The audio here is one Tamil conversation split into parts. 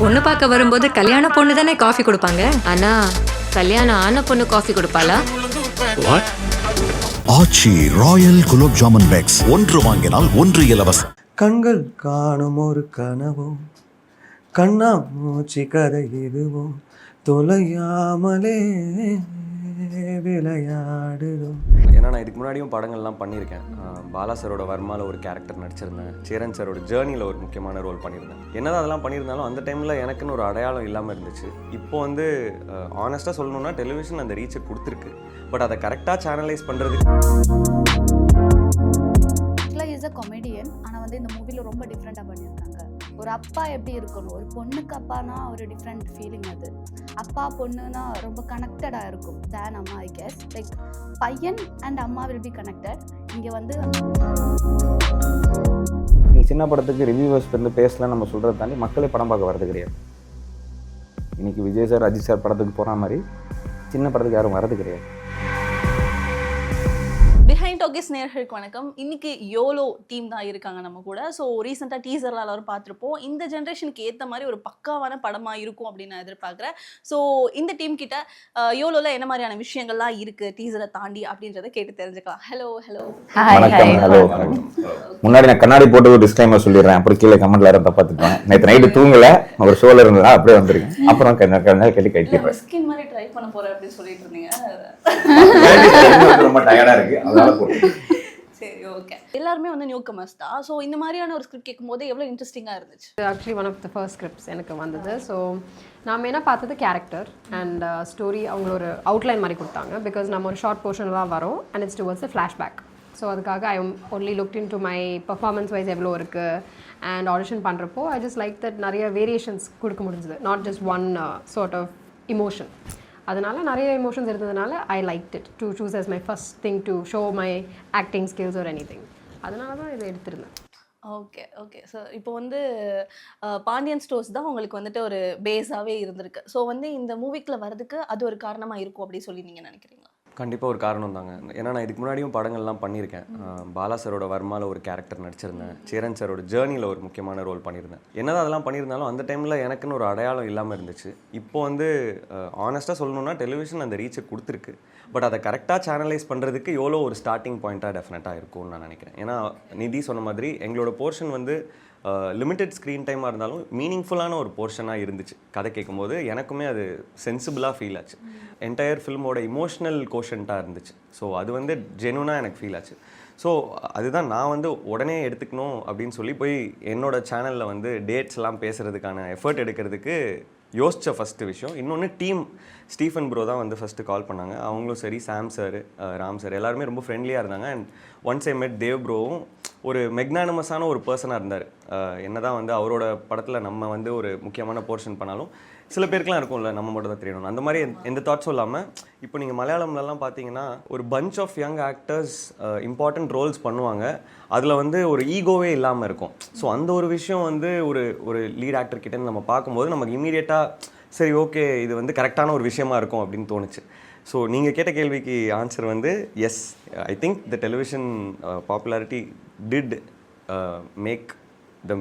பொண்ணு பார்க்க வரும்போது கல்யாண பொண்ணு தானே காஃபி கொடுப்பாங்க? அண்ணா கல்யாணம் ஆன பொண்ணு coffee கொடுப்பாளா? Aachi royal gulab jamun packs. ஒன்று வாங்கினால் ஒன்று இலவசம். கண்கள் காணும் ஒரு கனவோ கண்ணா மூச்சு கதை இதுவோ தொலையாமலே விளையாடுதோம் ஏன்னா நான் இதுக்கு முன்னாடியும் படங்கள்லாம் பண்ணியிருக்கேன். பாலா சரோட வர்மாவில் ஒரு கேரக்டர் நடிச்சிருந்தேன். சேரன் சரோட ஜேர்னியில் ஒரு முக்கியமான ரோல் பண்ணியிருந்தேன். என்னதான் அதெல்லாம் பண்ணியிருந்தாலும் அந்த டைமில் எனக்குன்னு ஒரு அடையாளம் இல்லாமல் இருந்துச்சு. இப்போ வந்து ஆனஸ்ட்டாக சொல்லணும்னா டெலிவிஷன் அந்த ரீச்சை கொடுத்துருக்கு. பட் அதை கரெக்டாக சேனலைஸ் பண்ணுறதுக்கு இஸ் அ கொமெடியன் ஆனால் வந்து இந்த மூவியில் ரொம்ப ஒரு அப்பா எப்படி இருக்கணும்? ஒரு பொண்ணுக்கு அப்பானா ஒரு டிஃப்ரெண்ட் ஃபீலிங் அது. அப்பா பொண்ணுனா ரொம்ப கனெக்டடாக இருக்கும். தேன் அம்மா ஐ கெஸ் லைக் பையன் அண்ட் அம்மா வில் பி கனெக்டட் இங்கே வந்து நீ சின்ன படத்துக்கு ரிவ்யூவர்ஸ் வந்து பேசலாம் நம்ம சொல்கிறத தாண்டி மக்களே படம் பார்க்க வரது கிடையாது. இன்னைக்கு விஜய் சார் அஜித் சார் படத்துக்கு போகிற மாதிரி சின்ன படத்துக்கு யாரும் வரது கிடையாது. டாக்கிஸ் நேர்களுக்கு வணக்கம். இன்னைக்கு யோலோ டீம் தான் இருக்காங்க நம்ம கூட. ஸோ ரீசெண்டாக டீசர்ல எல்லாரும் பார்த்துருப்போம். இந்த ஜென்ரேஷனுக்கு ஏற்ற மாதிரி ஒரு பக்காவான படமா இருக்கும் அப்படின்னு நான் எதிர்பார்க்குறேன். ஸோ இந்த டீம் கிட்ட யோலோல என்ன மாதிரியான விஷயங்கள்லாம் இருக்கு டீசரை தாண்டி அப்படின்றத கேட்டு தெரிஞ்சுக்கலாம். ஹலோ ஹலோ வணக்கம் ஹலோ முன்னாடி நான் கண்ணாடி போட்டு ஒரு டிஸ்க்ளைமர் சொல்லிடுறேன். அப்புறம் கீழே கமெண்ட்ல யாரும் தப்பாத்துப்பேன் நேற்று நைட்டு தூங்கல. ஒரு ஷோல இருந்தா அப்படியே வந்திருக்கேன். அப்புறம் கண்ண கண்ணா கேட்டு கட்டிடுறேன் ஸ்கின் மாதிரி ட்ரை பண்ண போறேன் அப்படின்னு சொல்லிட்டு இருந்தீங்க. ரொம்ப டயர்டா இருக்கு. அதனால போட்டு சரி ஓகே எல்லாருமே வந்து நியூ கமர்ஸ் தான். ஸோ இந்த மாதிரியான ஒரு ஸ்கிரிப்ட் கேட்கும்போது எவ்வளோ இன்ட்ரெஸ்டிங்காக இருந்துச்சு? Actually one of the first scripts எனக்கு வந்தது. ஸோ நான் மெயினாக பார்த்தது? கேரக்டர் அண்ட் ஸ்டோரி அவங்க ஒரு அவுட்லைன் மாதிரி கொடுத்தாங்க. பிகாஸ் நம்ம ஒரு ஷார்ட் போர்ஷன் தான் வரும் and it's towards flashback so அதுக்காக I only look into my performance wise எவ்வளோ இருக்குது அண்ட் ஆடிஷன் பண்ணுறப்போ ஐ ஜஸ்ட் லைக் தட் நிறைய வேரியேஷன்ஸ் கொடுக்க முடிஞ்சது. Not just one sort of emotion அதனால் நிறைய எமோஷன்ஸ் இருந்ததுனால I like it to choose as my first thing to show my acting skills or anything அதனால தான் இதை எடுத்திருந்தேன். ஓகே ஓகே ஸோ இப்போ வந்து பாண்டியன் ஸ்டோர்ஸ் தான் உங்களுக்கு வந்துட்டு ஒரு பேஸாகவே இருந்திருக்கு. ஸோ வந்து இந்த மூவிக்கில் வரதுக்கு அது ஒரு காரணமாக இருக்கும் அப்படின்னு சொல்லி நீங்கள் நினைக்கிறீங்களா? கண்டிப்பாக ஒரு காரணம் தாங்க. ஏன்னா நான் இதுக்கு முன்னாடியும் படங்கள்லாம் பண்ணியிருக்கேன். பாலா சரோட வர்மாவில் ஒரு கேரக்டர் நடிச்சிருந்தேன். சேரன் சரோட ஜேர்னியில் ஒரு முக்கியமான ரோல் பண்ணியிருந்தேன். என்னதான் அதெல்லாம் பண்ணியிருந்தாலும் அந்த டைமில் எனக்குன்னு ஒரு அடையாளம் இல்லாமல் இருந்துச்சு. இப்போ வந்து ஆனஸ்ட்டாக சொல்லணும்னா டெலிவிஷன் அந்த ரீச்சை கொடுத்துருக்கு. பட் அதை கரெக்டாக சேனலைஸ் பண்ணுறதுக்கு எவ்வளோ ஒரு ஸ்டார்டிங் பாயிண்ட்டாக டெஃபினட்டாக இருக்கும்னு நான் நினைக்கிறேன். ஏன்னா நிதி சொன்ன மாதிரி எங்களோட போர்ஷன் வந்து லிமிட்டெட் ஸ்க்ரீன் டைமாக இருந்தாலும் மீனிங்ஃபுல்லான ஒரு போர்ஷனாக இருந்துச்சு. கதை கேட்கும்போது எனக்குமே அது சென்சிபிளாக ஃபீல் ஆச்சு. என்டையர் ஃபில்மோட இமோஷனல் கோஷன்ட்டாக இருந்துச்சு. ஸோ அது வந்து ஜெனுனாக எனக்கு ஃபீல் ஆச்சு. ஸோ அதுதான் நான் வந்து உடனே எடுத்துக்கணும் அப்படின்னு சொல்லி போய் என்னோடய சேனலில் வந்து டேட்ஸ்லாம் பேசுகிறதுக்கான எஃபர்ட் எடுக்கிறதுக்கு யோசித்த ஃபஸ்ட்டு விஷயம். இன்னொன்று டீம் ஸ்டீஃபன் ப்ரோ தான் வந்து ஃபஸ்ட்டு கால் பண்ணாங்க. அவங்களும் சரி சாம் சார் ராம் சார் எல்லாருமே ரொம்ப ஃப்ரெண்ட்லியாக இருந்தாங்க. அண்ட் ஒன்ஸ் ஐ மெட் தேவ் ப்ரோவும் ஒரு மெக்னானமஸான ஒரு பர்சனாக இருந்தார். என்ன தான் வந்து அவரோட படத்தில் நம்ம வந்து ஒரு முக்கியமான போர்ஷன் பண்ணாலும் சில பேருக்குலாம் இருக்கும்ல நம்ம மட்டும் தான் தெரியணும். அந்த மாதிரி எந்த- தாட்ஸும் இல்லாமல் இப்போ நீங்கள் மலையாளம்லலாம் பார்த்தீங்கன்னா ஒரு bunch of young actors important roles பண்ணுவாங்க. அதில் வந்து ஒரு ஈகோவே இல்லாமல் இருக்கும். ஸோ அந்த ஒரு விஷயம் வந்து ஒரு ஒரு லீட் ஆக்டர் கிட்ட நம்ம பார்க்கும்போது நமக்கு இமீடியட்டாக சரி ஓகே இது வந்து கரெக்டான ஒரு விஷயமா இருக்கும் அப்படின்னு தோணுச்சு. ஸோ நீங்கள் கேட்ட கேள்விக்கு ஆன்சர் வந்து yes I think the television popularity did make the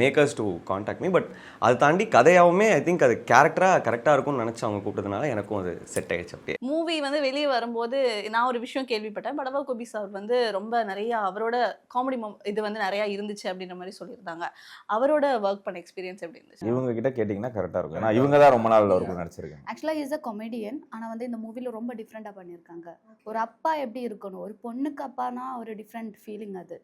makers to contact me but அதை தாண்டி கதையாவுமே ஐ திங்க் அது கேரக்டராக கரெக்டாக இருக்கும்னு நினச்சி அவங்க கூப்பிட்டதுனால எனக்கும் அது செட் ஆயிடுச்சு அப்படியே. மூவி வந்து வெளியே வரும்போது நான் ஒரு விஷயம் கேள்விப்பட்டேன். படவா கோபி சார் வந்து ரொம்ப நிறைய அவரோட காமெடி இது வந்து நிறைய இருந்துச்சு அப்படின்ற மாதிரி சொல்லியிருந்தாங்க. அவரோட ஒர்க் பண்ண எக்ஸ்பீரியன்ஸ் எப்படி இருந்துச்சு? இவங்க கிட்ட கேட்டிங்கன்னா கரெக்டாக இருக்கும். ஏன்னா இவங்க தான் ரொம்ப நாள் ஒரு நடிச்சிருக்கேன் ஆக்சுவலாக இஸ் அ கொமெடியன் ஆனால் வந்து இந்த மூவியில் ரொம்ப டிஃப்ரெண்ட்டாக பண்ணியிருக்காங்க. ஒரு அப்பா எப்படி இருக்கணும்? ஒரு பொண்ணுக்கு அப்பானா ஒரு டிஃப்ரெண்ட் ஃபீலிங் அது.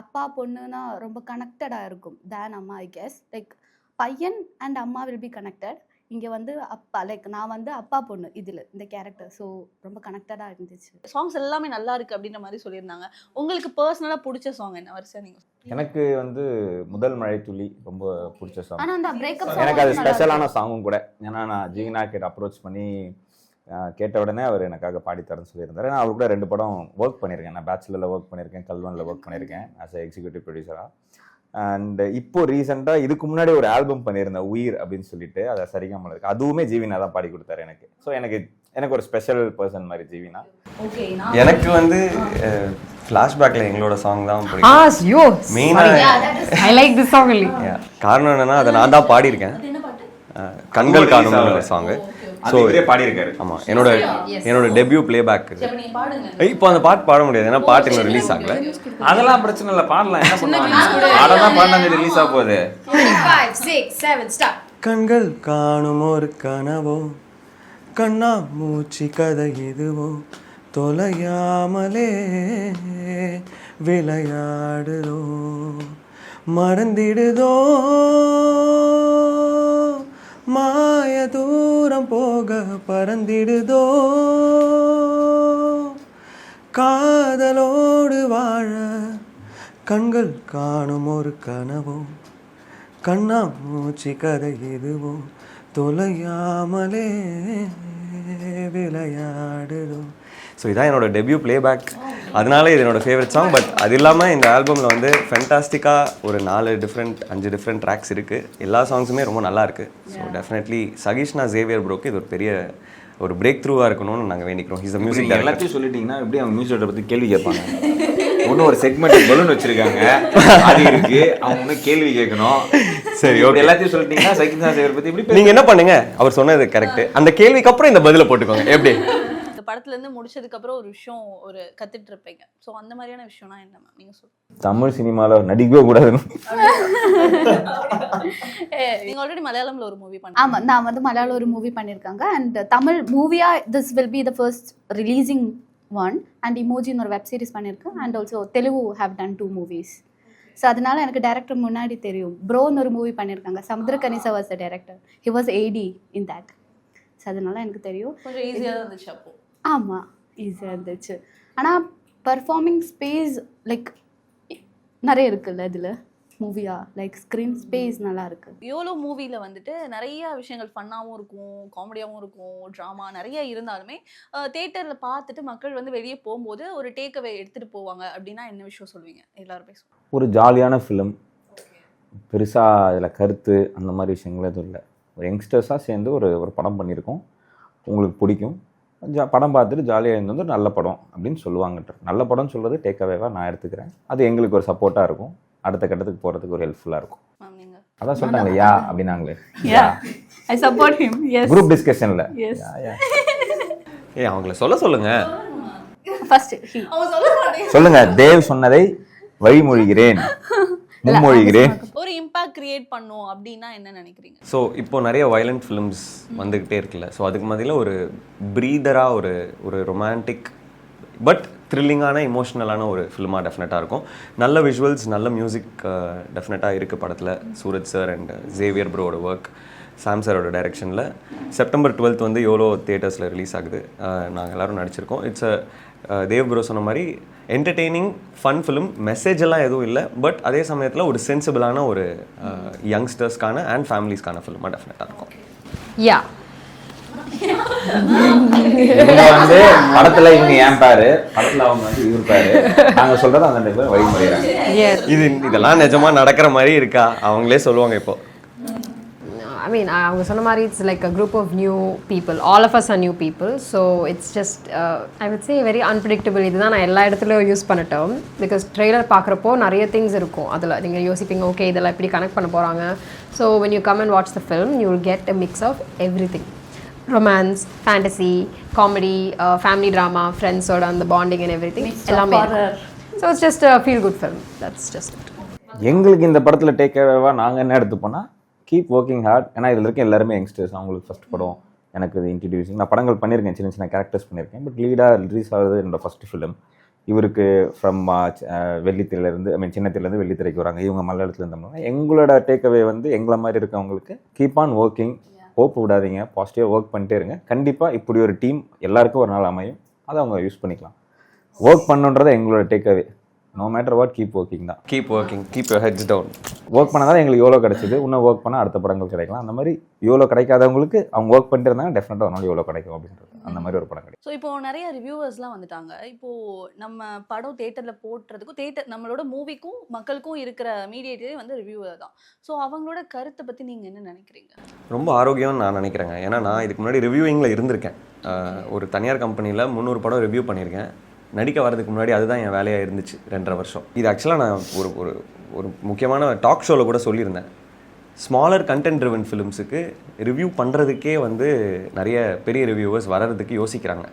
அப்பா பொண்ணுனா ரொம்ப கனெக்டடாக இருக்கும். தேன் அம்மா ஐ கெஸ் லைக் பையன் அண்ட் அம்மா வில் பி கனெக்டட் இங்கே வந்து அப்பா லைக் நான் வந்து அப்பா பொண்ணு இதில் இந்த கேரக்டர் ஸோ ரொம்ப கனெக்டடாக இருந்துச்சு. சாங்ஸ் எல்லாமே நல்லா இருக்கு அப்படின்ற மாதிரி சொல்லியிருந்தாங்க. உங்களுக்கு பர்சனலாக பிடிச்ச சாங் என்ன? வரிசையா நீங்க எனக்கு வந்து முதல் மழை துளி ரொம்ப பிடிச்ச சாங் ஆனால் அந்த பிரேக்கப் எனக்கு அது ஸ்பெஷலான சாங்கும் கூட. ஏன்னா நான் ஜீனா கிட்ட அப்ரோச் பண்ணி கேட்ட உடனே அவர் எனக்காக பாடித்தரேன்னு சொல்லியிருந்தாரு. நான் அவர் கூட ரெண்டு படம் ஒர்க் பண்ணியிருக்கேன். நான் பேச்சுலரில் ஒர்க் பண்ணியிருக்கேன் கல்வனில் ஒர்க் பண்ணியிருக்கேன் ஆஸ் எ எக்ஸிக்யூட்டிவ் ப்ரொடியூசராக அண்ட் இப்போ ரீசெண்டாக இதுக்கு முன்னாடி ஒரு ஆல்பம் பண்ணியிருந்தேன் உயிர் அப்படின்னு சொல்லிட்டு. அதை சரிகாமல் இருக்கு. அதுவுமே ஜீவினா தான் பாடி கொடுத்தாரு எனக்கு. ஸோ எனக்கு எனக்கு ஒரு ஸ்பெஷல் பர்சன் மாதிரி ஜீவினா. ஓகே எனக்கு வந்து ஃப்ளாஷ்பேக்கில் எங்களோட சாங் தான் பிடிக்கும். யோ மெயினாக ஐ லைக் திஸ் சாங் காரணம் என்னன்னா அதை நான் தான் பாடியிருக்கேன். அது என்ன பாட்டு அஹ், கண்கள் காணும் ஒரு சாங்கு ஸோ பாடியிருக்காரு. ஆமாம் என்னோட என்னோட டெபியூ பிளேபேக் இப்போ அந்த பாட்டு பாட முடியாது ஏன்னா பாட்டு இன்னும் ரிலீஸ் ஆகல. அதெல்லாம் பிரச்சனை இல்லை பாடலாம் என்ன பண்ணுவாங்க தான் பாடினா ரிலீஸ் ஆக போகுது. கண்கள் காணும் ஒரு கனவோ கண்ணா மூச்சு கதை இதுவோ தொலையாமலே விளையாடுதோ மறந்திடுதோ. மாய தூரம் போக பறந்திடுதோ? காதலோடு வாழ கண்கள் காணும் ஒரு கனவோ கண்ணா மூச்சு கதை எதுவோ தொலையாமலே விளையாடுதோ ஸோ இதான் என்னோட டெபியூ பிளேபேக் அதனால இது என்னோட ஃபேவரட் சாங் பட் அது இல்லாமல் இந்த ஆல்பமில் வந்து ஃபென்டாஸ்டிக்காக ஒரு நாலு டிஃப்ரெண்ட் அஞ்சு டிஃப்ரெண்ட் ட்ராக்ஸ் இருக்குது எல்லா சாங்ஸுமே ரொம்ப நல்லா இருக்கு. ஸோ டெஃபினெட்லி சகீஷ்னா ஜேவியர் ப்ரோக்கு இது ஒரு பெரிய ஒரு பிரேக் த்ரூவாக இருக்கணும்னு நாங்கள் வேண்டிக்கிறோம். இஸ் மியூசிக் எல்லாத்தையும் சொல்லிட்டீங்கன்னா எப்படி அவங்க மியூசிக் பத்தி கேள்வி கேட்பாங்க? ஒன்றும் ஒரு செக்மெண்ட் பலூன் வச்சிருக்காங்க. அது இருக்கு. அவங்க இன்னும் கேள்வி கேட்கணும். சரி, okay. எல்லாத்தையும் சொல்லிட்டீங்கன்னா சைக்கிள் சேவர் பத்தி எப்படி நீங்கள் என்ன பண்ணுங்க? அவர் சொன்னது கரெக்ட் அந்த கேள்விக்கு அப்புறம் இந்த பதிலை போட்டுக்கோங்க. எப்படி? இந்த படத்துல இருந்து முடிச்சதுக்கு அப்புறம் ஒரு விஷயம் ஒரு கத்துட்டு இருப்பீங்க ஸோ அந்த மாதிரியான விஷயம்னா என்ன மேம் நீங்க சொல்லுங்க. தமிழ் சினிமால நடிக்கவே கூடாதுன்னு. நீங்க ஆல்ரெடி மலையாளம்ல ஒரு மூவி பண்ணி ஆமாம் நான் வந்து மலையாளம் ஒரு மூவி பண்ணியிருக்காங்க அண்ட் தமிழ் மூவியாக this will be the first releasing one and இமோஜின்னு ஒரு வெப் சீரிஸ் பண்ணியிருக்கேன் and also Telugu have done two movies so அதனால எனக்கு டேரக்டர் முன்னாடி தெரியும். ப்ரோன்னு ஒரு மூவி பண்ணியிருக்காங்க சமுத்திரகனிசா was the director he was AD in that so அதனால எனக்கு தெரியும். கொஞ்சம் ஈஸியா தான் இருந்துச்சு அப்போ. ஆமாம் ஈஸியாக இருந்துச்சு. ஆனால் பர்ஃபார்மிங் ஸ்பேஸ் லைக் நிறைய இருக்குல்ல இதில்? மூவியா லைக் ஸ்க்ரீன் ஸ்பேஸ் நல்லா இருக்கு. யோலோ மூவியில் வந்துட்டு நிறைய விஷயங்கள் ஃபன்னாகவும் இருக்கும் காமெடியாகவும் இருக்கும் ட்ராமா நிறைய இருந்தாலுமே தேட்டரில் பார்த்துட்டு மக்கள் வந்து வெளியே போகும்போது ஒரு டேக் அவே எடுத்துகிட்டு போவாங்க அப்படின்னா என்ன விஷயம் சொல்லுவீங்க? எல்லாருமே சொல்லுங்க ஒரு ஜாலியான ஃபிலிம் பெருசாக இதில் கருத்து அந்த மாதிரி விஷயங்கள் எதுவும் இல்லை. ஒரு யங்ஸ்டர்ஸாக சேர்ந்து ஒரு ஒரு படம் பண்ணியிருக்கோம். உங்களுக்கு பிடிக்கும். ஜா படம் பார்த்துட்டு ஜாலியாக இருந்து வந்து ஒரு நல்ல படம் அப்படின்னு சொல்லுவாங்கன்ற நல்ல படம்னு சொல்கிறது டேக் அவேவாக நான் எடுத்துக்கிறேன். அது எங்களுக்கு ஒரு சப்போர்ட்டாக இருக்கும். அடுத்த கட்டத்துக்கு போகிறதுக்கு ஒரு ஹெல்ப்ஃபுல்லாக இருக்கும். அதான் சொல்லிட்டாங்களே yeah அப்படின்னாங்களே. I support him yes group டிஸ்கஷனில் Yes. ஏய் அவங்கள சொல்ல சொல்லுங்க. ஃபர்ஸ்ட் சொல்லுங்க தேவ் சொன்னதை வழிமொழிகிறேன். முன்மொழிகிறேன் ஒரு இம்பாக்ட் கிரியேட் பண்ணும் அப்படின்னா என்ன நினைக்கிறீங்க? ஸோ இப்போ நிறைய வயலண்ட் ஃபிலிம்ஸ் வந்துக்கிட்டே இருக்குல்ல. ஸோ அதுக்கு மத்தியில் ஒரு ப்ரீதராக ஒரு ஒரு ரொமான்டிக் பட் த்ரில்லிங்கான இமோஷ்னலான ஒரு ஃபிலிமாக டெஃபினட்டாக இருக்கும். நல்ல விஷுவல்ஸ் நல்ல மியூசிக் டெஃபினட்டாக இருக்குது படத்தில். சூரஜ் சார் அண்ட் ஜேவியர் ப்ரோட ஒர்க் சாம் சாரோட டைரக்ஷனில் செப்டம்பர் டுவெல்த் வந்து யோலோ தியேட்டர்ஸில் ரிலீஸ் ஆகுது. நாங்கள் எல்லாரும் நடிச்சிருக்கோம். இட்ஸ் அ தேவ் ப்ரோ சொன்ன மாதிரி என்டர்டெய்னிங் ஃபன் ஃபிலிம் மெசேஜ் எல்லாம் எதுவும் இல்லை. பட் அதே சமயத்தில் ஒரு சென்சிபிளான ஒரு யங்ஸ்டர்ஸ்க்கான அண்ட் ஃபேமிலிஸ்க்கான ஃபிலிமாக டெஃபினட்டாக இருக்கும். Yeah. இவங்க வந்து படத்துல இவங்க ஏன் பாரு? படத்துல அவங்க வந்து இவர் பாரு. நாங்க சொல்றது அந்த Yes. இது இதெல்லாம் நிஜமா நடக்கிற மாதிரி இருக்கா? அவங்களே சொல்லுவாங்க இப்போ. I mean, அவங்க சொன்ன மாதிரி it's like a group of new people all of us are new people so it's just I would say very unpredictable இதுதான் நான் எல்லா இடத்துலையும் யூஸ் பண்ண டேர்ம் பிகாஸ் ட்ரெய்லர் பார்க்குறப்போ நிறைய திங்ஸ் இருக்கும். அதில் நீங்கள் யோசிப்பீங்க ஓகே இதெல்லாம் எப்படி கனெக்ட் பண்ண போகிறாங்க so when you come and watch the film you will get a mix of everything romance fantasy comedy family drama ஃப்ரெண்ட்ஸோட அந்த பாண்டிங் அண்ட் எவ்ரி திங் எல்லாமே so it's just feel good film that's just எங்களுக்கு இந்த படத்துல டேக் கேவா நாங்க என்ன எடுத்துப்போனா கீப் ஒர்க்கிங் ஹார்ட் ஏன்னா இதுல இருக்க எல்லாருமே யங்ஸ்டர்ஸ் அவங்களுக்கு ஃபர்ஸ்ட் படம் எனக்கு இது இன்ட்ரடியூசிங் நான் படங்கள் பண்ணியிருக்கேன். சின்ன சின்ன கேரக்டர்ஸ் பண்ணியிருக்கேன். பட் லீடாக ரிலீஸ் ஆகுது என்னோட ஃபர்ஸ்ட் ஃபிலிம் இவருக்கு ஃப்ரம் வெள்ளித்திரையிலேருந்து ஐ மீன் சின்னத்திலேருந்து வெள்ளித்திரைக்கு வராங்க. இவங்க மலையாளத்துல இருந்தவங்க எங்களோட டேக் அவே வந்து எங்களை மாதிரி இருக்கவங்களுக்கு கீப் ஆன் ஒர்க்கிங் ஹோப் விடாதீங்க. பாசிட்டிவாக ஒர்க் பண்ணிட்டே இருங்க. கண்டிப்பாக இப்படி ஒரு டீம் எல்லாருக்கும் ஒரு நாள் அமையும். அதை அவங்க யூஸ் பண்ணிக்கலாம். ஒர்க் பண்ணுன்றதை எங்களோட take away no matter what keep working தான். Keep working keep your heads down work பண்ணாதான் எங்களுக்கு யோலோ கிடைச்சிது. இன்னும் ஒர்க் பண்ணால் அடுத்த படங்கள் கிடைக்கலாம். அந்த மாதிரி யோலோ கிடைக்காதவங்களுக்கு அவங்க ஒர்க் பண்ணிட்டு இருந்தாங்க டெஃபினட்டாக ஒரு நாள் யோலோ கிடைக்கும் அப்படின்றது. அந்த மாதிரி ஒரு படம் கிடைக்கும். ஸோ இப்போ நிறைய ரிவ்யூவர்ஸ்லாம் வந்துட்டாங்க. இப்போ நம்ம படம் தேட்டரில் போட்டுறதுக்கும் தேட்டர் நம்மளோட மூவிக்கும் மக்களுக்கும் இருக்கிற மீடியேட்டரே வந்து ரிவ்யூவர் தான். ஸோ அவங்களோட கருத்தை பற்றி நீங்கள் என்ன நினைக்கிறீங்க? ரொம்ப ஆரோக்கியம்னு நான் நினைக்கிறேங்க. ஏன்னா நான் இதுக்கு முன்னாடி ரிவ்யூவிங்கில் இருந்திருக்கேன். ஒரு தனியார் கம்பெனியில் முந்நூறு படம் ரிவ்யூ பண்ணியிருக்கேன். நடிக்க வரதுக்கு முன்னாடி அதுதான் என் வேலையாக இருந்துச்சு ரெண்டரை வருஷம். இது ஆக்சுவலாக நான் ஒரு ஒரு ஒரு முக்கியமான டாக் ஷோவில் கூட சொல்லியிருந்தேன். ஸ்மாலர் கண்டென்ட் ட்ரிவன் ஃபிலிம்ஸுக்கு ரிவ்யூ பண்ணுறதுக்கே வந்து நிறைய பெரிய ரிவ்யூவர்ஸ் வர்றதுக்கு யோசிக்கிறாங்க.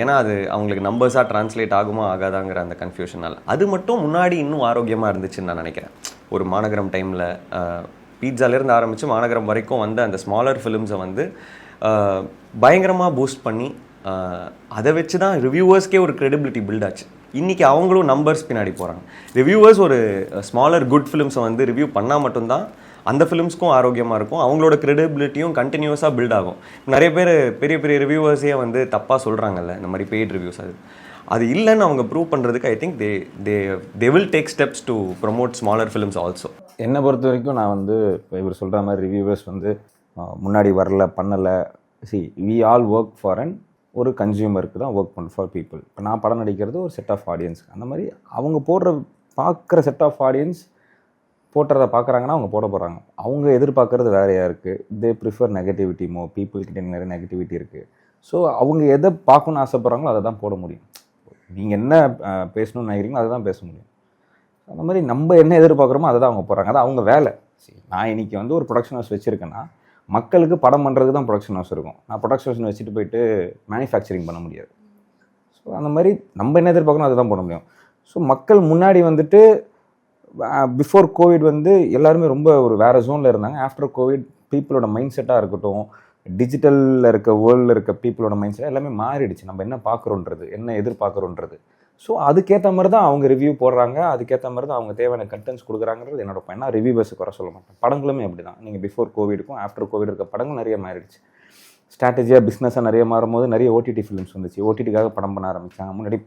ஏன்னா அது அவங்களுக்கு நம்பர்ஸாக ட்ரான்ஸ்லேட் ஆகுமா ஆகாதாங்கிற அந்த கன்ஃபியூஷனால் அது மட்டும் முன்னாடி இன்னும் ஆரோக்கியமாக இருந்துச்சுன்னு நான் நினைக்கிறேன். ஒரு மாநகரம் டைமில் பீட்சாலேருந்து ஆரம்பித்து மாநகரம் வரைக்கும் வந்த அந்த ஸ்மாலர் ஃபிலிம்ஸை வந்து பயங்கரமாக பூஸ்ட் பண்ணி அதை வச்சு தான் ரிவ்யூவர்ஸ்க்கே ஒரு க்ரெடிபிலிட்டி பில்ட் ஆச்சு. இன்றைக்கி அவங்களும் நம்பர்ஸ் பின்னாடி போகிறாங்க ரிவ்யூவர்ஸ் ஒரு ஸ்மாலர் குட் ஃபிலிம்ஸை வந்து ரிவ்யூ பண்ணால் மட்டும்தான் அந்த ஃபிலிம்ஸ்க்கும் ஆரோக்கியமாக இருக்கும். அவங்களோட க்ரெடிபிலிட்டியும் கண்டினியூஸாக பில்ட் ஆகும். நிறைய பேர் பெரிய பெரிய ரிவ்யூவர்ஸே வந்து தப்பாக சொல்கிறாங்கல்ல இந்த மாதிரி பெய்ட் ரிவ்யூஸ் அது. அது இல்லைன்னு அவங்க ப்ரூவ் பண்ணுறதுக்கு I think they they they will take steps to promote smaller films also என்னை பொறுத்த வரைக்கும் நான் வந்து இப்போ இவர் சொல்கிற மாதிரி ரிவ்யூவர்ஸ் வந்து முன்னாடி வரல பண்ணலை. See we all work for an ஒரு கன்சியூமருக்கு தான் ஒர்க் பண்ண ஃபார் பீப்புள் இப்போ நான் படம் நடிக்கிறது ஒரு செட் ஆஃப் ஆடியன்ஸ் அந்த மாதிரி அவங்க போடுற பார்க்குற செட் ஆஃப் ஆடியன்ஸ் போட்டுறதை பார்க்குறாங்கன்னா அவங்க போட போகிறாங்க அவங்க எதிர்பார்க்கறது வேறையாக இருக்குது they prefer negativity more people கிட்டே நிறைய நெகட்டிவிட்டி இருக்குது ஸோ அவங்க எதை பார்க்கணுன்னு ஆசைப்பட்றாங்களோ அதை தான் போட முடியும். நீங்கள் என்ன பேசணும்னு நினைக்கிறீங்களோ அதை தான் பேச முடியும். அந்த மாதிரி நம்ம என்ன எதிர்பார்க்குறோமோ அதை தான் அவங்க போடுறாங்க. அது அவங்க வேலை. சரி, நான் இன்னைக்கு வந்து ஒரு ப்ரொடக்ஷன் ஹவுஸ் வச்சுருக்கேன்னா மக்களுக்கு படம் பண்ணுறதுக்கு தான் ப்ரொடக்ஷன் ஹவுஸ் இருக்கும். நான் ப்ரொடக்ஷன் ஹவுஸ் வச்சுட்டு போயிட்டு மேனுஃபேக்சரிங் பண்ண முடியாது. ஸோ அந்த மாதிரி நம்ம என்ன எதிர்பார்க்கணும் அதை தான் பண்ண முடியும். ஸோ மக்கள் முன்னாடி வந்துட்டு பிஃபோர் கோவிட் வந்து எல்லாருமே ரொம்ப ஒரு வேறு ஜோனில் இருந்தாங்க. ஆஃப்டர் கோவிட் பீப்புளோட மைண்ட் செட்டாக இருக்கட்டும் டிஜிட்டலில் இருக்க வேர்ல்டில் இருக்க பீப்புளோட மைண்ட் செட் எல்லாமே மாறிடுச்சு. நம்ம என்ன பார்க்குறோன்றது என்ன எதிர்பார்க்குறோன்றது. ஸோ அதுக்கேற்ற மாதிரி தான் அவங்க ரிவ்யூ போடுறாங்க. அதுக்கேற்ற மாதிரி தான் அவங்க தேவையான கண்டென்ட்ஸ் கொடுக்குறாங்கிறது என்னோட பயன் ரிவ்யூவர்ஸுக்கு வர சொல்ல மாட்டேன். படங்களுமே அப்படி தான் நீங்கள் பிஃபோர் கோவிடுக்கும் ஆஃப்டர் கோவிட் இருக்க படங்கள் நிறைய மாறிடுச்சு. ஸ்ட்ராட்டஜியாக பிஸ்னஸாக நிறைய மாறும்போது நிறைய ஓடிடி ஃபிலிம்ஸ் வந்துச்சு. ஓடிடிக்காக படம் பண்ண ஆரம்பித்தாங்க முன்னாடி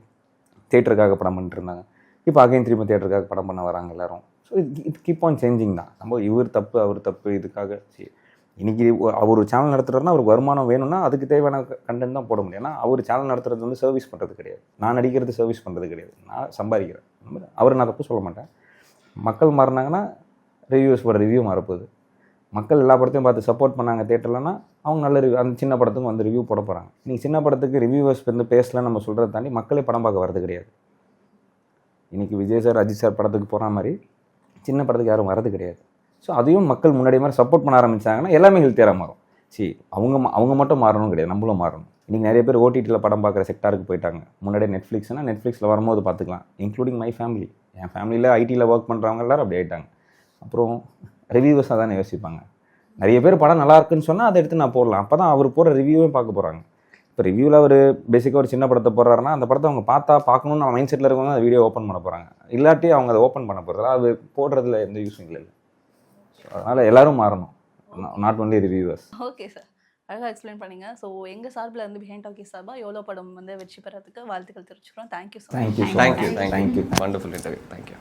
தேட்டருக்காக படம் பண்ணிட்டு இருந்தாங்க இப்போ அகைன் திரும்ப தேட்டருக்காக படம் பண்ண வராங்க எல்லோரும். So it keep on changing தான். நம்ம இவர் தப்பு அவர் தப்பு இதுக்காக இன்றைக்கி அவர் சேனல் நடத்துகிறாருன்னா அவருக்கு வருமானம் வேணும்னா அதுக்கு தேவையான கண்டென்ட் தான் போட முடியும். ஏன்னா அவர் சேனல் நடத்துறது வந்து சர்வீஸ் பண்ணுறது கிடையாது. நான் நடிக்கிறது சர்வீஸ் பண்ணுறது கிடையாது. நான் சம்பாதிக்கிறேன். அவர் நான் தப்பு சொல்ல மாட்டேன். மக்கள் மாறினாங்கன்னா ரிவ்யூஸ் போட ரிவ்யூ மாறப்போகுது. மக்கள் எல்லா படத்தையும் பார்த்து சப்போர்ட் பண்ணாங்க தேட்டர்லன்னா அவங்க நல்ல ரிவ்யூ அந்த சின்ன படத்துக்கும் வந்து ரிவ்யூ போட போகிறாங்க நீங்கள் சின்ன படத்துக்கு ரிவ்யூவர்ஸ் வந்து பேசலாம் நம்ம சொல்கிறத தாண்டி மக்களே படம் பார்க்க வரது கிடையாது. இன்றைக்கி விஜய் சார் அஜித் சார் படத்துக்கு போகிற மாதிரி சின்ன படத்துக்கு யாரும் வரது கிடையாது. ஸோ அதையும் மக்கள் முன்னாடி மாதிரி சப்போர்ட் பண்ண ஆரம்பிச்சாங்கன்னா எல்லாமே ஹெல்த்தியாக மாறும். சரி அவங்க ம- அவங்க மட்டும் மாறணும் கிடையாது நம்மளும் மாறணும். இன்னைக்கு நிறைய பேர் ஓடிடியில் படம் பார்க்குற செக்டாருக்கு போயிட்டாங்க. முன்னாடியே நெட்ஃப்ளிக்ஸ்னால் நெட்ஃப்ளிக்ஸில் வரும்போது பார்த்துக்கலாம். இன்க்ளூடிங் மை ஃபேமிலி என் ஃபேமிலியில் ஐடியில் ஒர்க் பண்ணுறவங்க எல்லோரும் அப்படி ஆகிட்டாங்க அப்புறம் ரிவ்யூவர்ஸாக தானே யோசிப்பாங்க. நிறைய பேர் படம் நல்லா இருக்குன்னு சொன்னால் அதை எடுத்து நான் போடலாம். அப்போ தான் அவர் போடுற ரிவ்யூவே பார்க்க போகிறாங்க இப்போ ரிவ்யூவில் அவர் பேசிக்காக ஒரு சின்ன படத்தை போடுறாருன்னா அந்த படத்தை அவங்க பார்த்தா பார்க்கணும்னு மைண்ட் செட்டில் இருக்கவங்க அந்த வீடியோ ஓப்பன் பண்ண போகிறாங்க இல்லாட்டி அவங்க அதை ஓப்பன் பண்ண போகிறதா அது போடுறதுல எந்த யூஸும் இல்லை அதனால் எல்லாரும் மாறணும். Not only reviewers okay sir அழகாக எக்ஸ்பிளைன் பண்ணீங்க. ஸோ எங்கள் சார்பில் இருந்து பிஹைண்ட் டாக்கி சார்பாக எவ்வளோ படம் வந்து வெற்றி பெறதுக்கு வாழ்த்துக்கள் தெரிவிச்சுக்கிறோம். Thank you so thank you thank you thank you wonderful interview thank you